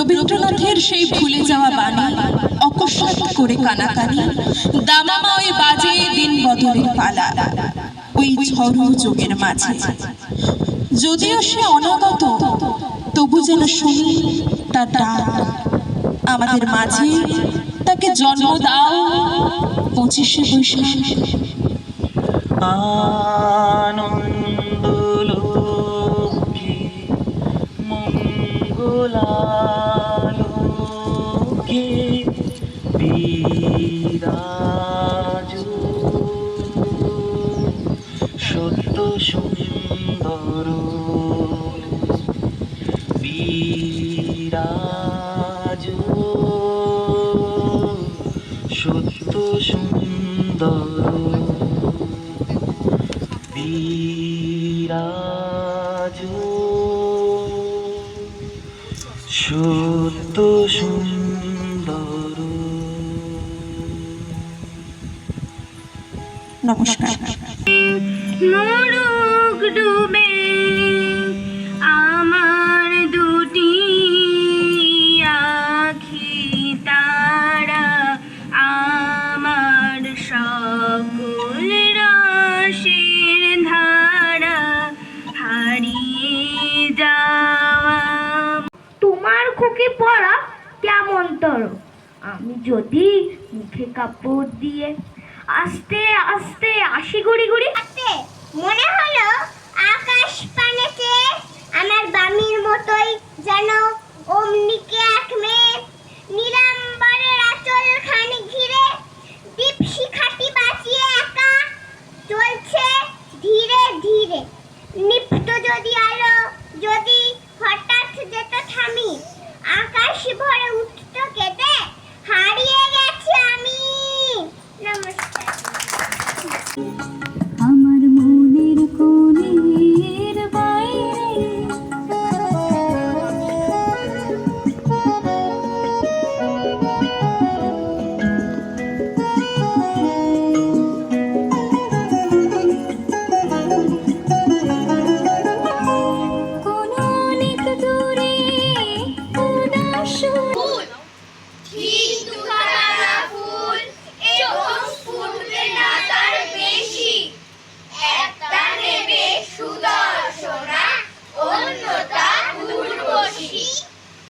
রবীন্দ্রনাথের সেই ভুলে যাওয়া বাণী, অকস্মাৎ করে কানাকানি দামামা ওই বাজে দিন বদলের পালা, ওই ঝড় যোগের মাঝে। যদিও সে অনাগত, তবু যেন শুনি তার ডাক। আমাদের মাঝে তাকে জন্ম দাও পঁচিশে বৈশাখ। আনন্দলোকে মঙ্গলালোকে বিরাজ সত্য সুন্দর বিরাজ সত্য সুন্দর। বিরাজ সত্য সুন্দর। নমস্কার। মোরগ ডুবে আমার দুটি আখি তারা আমার সকল রসের ধারা হারিয়ে যাওয়া। তোমার খুকি পড়া কেমন তর আমি যদি মুখে কাপড় দিয়ে আস্তে আস্তে আসি গুড়ি গুড়ি মনে মতোই যেন অমনিকে এক মেয়ে নীলাম্বরের আচল খানি ঘিরে দীপশিখাটি বাঁচিয়ে একা চলছে ধীরে ধীরে। নিপ্ত যদি আলো যদি